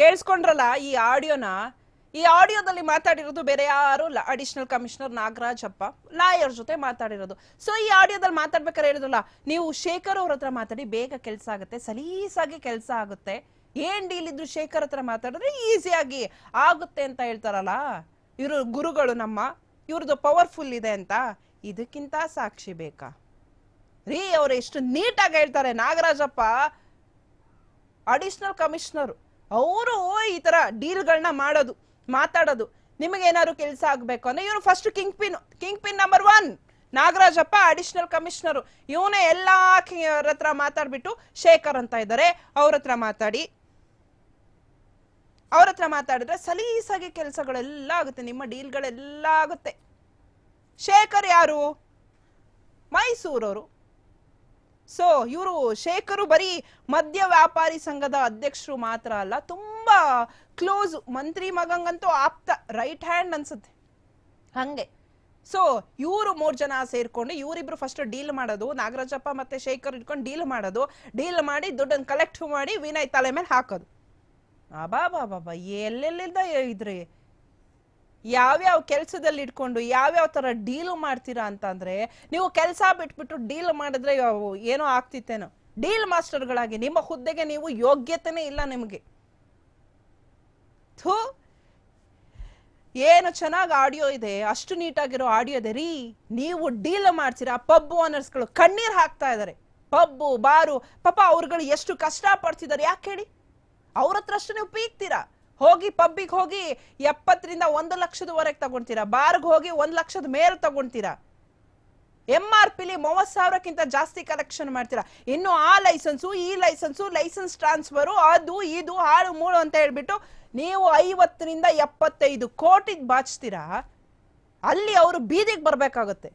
ಕೇಳಿಸ್ಕೊಂಡ್ರಲ್ಲ ಈ ಆಡಿಯೋನ? ಈ ಆಡಿಯೋದಲ್ಲಿ ಮಾತಾಡಿರೋದು ಬೇರೆ ಯಾರು? ಅಡಿಷನಲ್ ಕಮಿಷನರ್ ನಾಗರಾಜಪ್ಪ ಲಾಯರ್ ಜೊತೆ ಮಾತಾಡಿರೋದು. ಸೊ ಈ ಆಡಿಯೋದಲ್ಲಿ ಮಾತಾಡ್ಬೇಕಾದ್ರೆ ಹೇಳಿದ್ರಲ್ಲ, ನೀವು ಶೇಖರ್ ಅವ್ರ ಹತ್ರ ಮಾತಾಡಿ ಬೇಗ ಕೆಲಸ ಆಗುತ್ತೆ, ಸಲೀಸಾಗಿ ಕೆಲಸ ಆಗುತ್ತೆ. ಏನ್ ಡೀಲ್ ಇದ್ರು ಶೇಖರ್ ಹತ್ರ ಮಾತಾಡಿದ್ರೆ ಈಸಿಯಾಗಿ ಆಗುತ್ತೆ ಅಂತ ಹೇಳ್ತಾರಲ್ಲ? ಇವರು ಗುರುಗಳು ನಮ್ಮ, ಇವ್ರದ್ದು ಪವರ್ಫುಲ್ ಇದೆ ಅಂತ. ಇದಕ್ಕಿಂತ ಸಾಕ್ಷಿ ಬೇಕಾ? ರೀ, ಅವ್ರು ಎಷ್ಟು ನೀಟಾಗಿ ಹೇಳ್ತಾರೆ ನಾಗರಾಜಪ್ಪ. ಅಡಿಷನಲ್ ಕಮಿಷನರ್ ಅವರು ಈ ತರ ಡೀಲ್ಗಳನ್ನ ಮಾಡೋದು, ಮಾತಾಡೋದು, ನಿಮಗೆ ಏನಾದ್ರು ಕೆಲಸ ಆಗ್ಬೇಕು ಅಂದ್ರೆ ಇವನು first king pin king pin number one Nagarajappa additional commissioner ಇವನೇ ಎಲ್ಲ ಹತ್ರ ಮಾತಾಡ್ಬಿಟ್ಟು ಶೇಖರ್ ಅಂತ ಇದ್ದಾರೆ, ಅವ್ರ ಹತ್ರ ಮಾತಾಡಿ. ಅವ್ರ ಹತ್ರ ಮಾತಾಡಿದ್ರೆ ಸಲೀಸಾಗಿ ಕೆಲಸಗಳೆಲ್ಲ ಆಗುತ್ತೆ, ನಿಮ್ಮ ಡೀಲ್ಗಳೆಲ್ಲ ಆಗುತ್ತೆ. ಶೇಖರ್ ಯಾರು? ಮೈಸೂರವರು. ಸೊ ಇವರು ಶೇಖರು ಬರೀ ಮದ್ಯ ವ್ಯಾಪಾರಿ ಸಂಘದ ಅಧ್ಯಕ್ಷರು ಮಾತ್ರ ಅಲ್ಲ ತುಂಬಾ ಕ್ಲೋಸ್ ಮಂತ್ರಿ ಮಗಂಗಂತೂ ಆಪ್ತ ರೈಟ್ ಹ್ಯಾಂಡ್ ಅನ್ಸುತ್ತೆ. ಹಂಗೆ. ಸೊ ಇವರು ಮೂರು ಜನ ಸೇರ್ಕೊಂಡು ಇವರಿಬ್ರು ಫಸ್ಟ್ ಡೀಲ್ ಮಾಡೋದು ನಾಗರಾಜಪ್ಪ ಮತ್ತೆ ಶೇಖರ್ ಇಟ್ಕೊಂಡು ಡೀಲ್ ಮಾಡೋದು ಡೀಲ್ ಮಾಡಿ ದುಡ್ಡನ್ನು ಕಲೆಕ್ಟ್ ಮಾಡಿ ವಿನಯ್ ತಲೆ ಮೇಲೆ ಹಾಕೋದು. ಆ ಬಾಬಾ ಬಾ ಎಲ್ಲೆಲ್ಲಿಂದ ಇದ್ರಿ? ಯಾವ್ಯಾವ ಕೆಲಸದಲ್ಲಿ ಇಟ್ಕೊಂಡು ಯಾವ್ಯಾವ ತರ ಡೀಲ್ ಮಾಡ್ತೀರಾ ಅಂತಂದ್ರೆ ನೀವು ಕೆಲಸ ಬಿಟ್ಬಿಟ್ಟು ಡೀಲ್ ಮಾಡಿದ್ರೆ ಏನೋ ಆಗ್ತಿತ್ತೇನೋ. ಡೀಲ್ ಮಾಸ್ಟರ್ಗಳಾಗಿ ನಿಮ್ಮ ಹುದ್ದೆಗೆ ನೀವು ಯೋಗ್ಯತೆನೇ ಇಲ್ಲ ನಿಮಗೆ. ಥೂ. ಏನು ಚೆನ್ನಾಗಿ ಆಡಿಯೋ ಇದೆ, ಅಷ್ಟು ನೀಟಾಗಿರೋ ಆಡಿಯೋ ಇದೆ, ರೀ, ನೀವು ಡೀಲ್ ಮಾಡ್ತೀರಾ. ಪಬ್ ಓನರ್ಸ್ಗಳು ಕಣ್ಣೀರ್ ಹಾಕ್ತಾ ಇದಾರೆ. ಪಬ್ಬು, ಬಾರು, ಪಾಪ ಅವ್ರುಗಳು ಎಷ್ಟು ಕಷ್ಟ ಪಡ್ತಿದ್ದಾರೆ ಯಾಕೆ ಹೇಳಿ? ಅವ್ರ ಹತ್ರ ಅಷ್ಟು ನೀವು ಪೀಕ್ತೀರಾ? ಹೋಗಿ ಪಬ್ಬಿಗೆ ಹೋಗಿ ಎಪ್ಪತ್ತರಿಂದ ಒಂದು ಲಕ್ಷದವರೆಗೆ ತಗೊಳ್ತೀರಾ ಬಾರ್ಗೆ ಹೋಗಿ ಒಂದು ಲಕ್ಷದ ಮೇಲೆ ತಗೊಳ್ತೀರಾ ಎಂ ಆರ್ ಪಿಲಿ ಮೂವತ್ತು ಸಾವಿರಕ್ಕಿಂತ ಜಾಸ್ತಿ ಕಲೆಕ್ಷನ್ ಮಾಡ್ತೀರಾ? ಇನ್ನು ಆ ಲೈಸೆನ್ಸು ಈ ಲೈಸೆನ್ಸು ಲೈಸೆನ್ಸ್ ಟ್ರಾನ್ಸ್ಫರು ಅದು, ಇದು, ಹಾಳು, ಮೂಳು ಅಂತ ಹೇಳ್ಬಿಟ್ಟು ನೀವು ಐವತ್ತರಿಂದ ಎಪ್ಪತ್ತೈದು ಕೋಟಿಗೆ ಬಾಚ್ತೀರಾ? ಅಲ್ಲಿ ಅವರು ಬೀದಿಗೆ ಬರ್ಬೇಕಾಗುತ್ತೆ.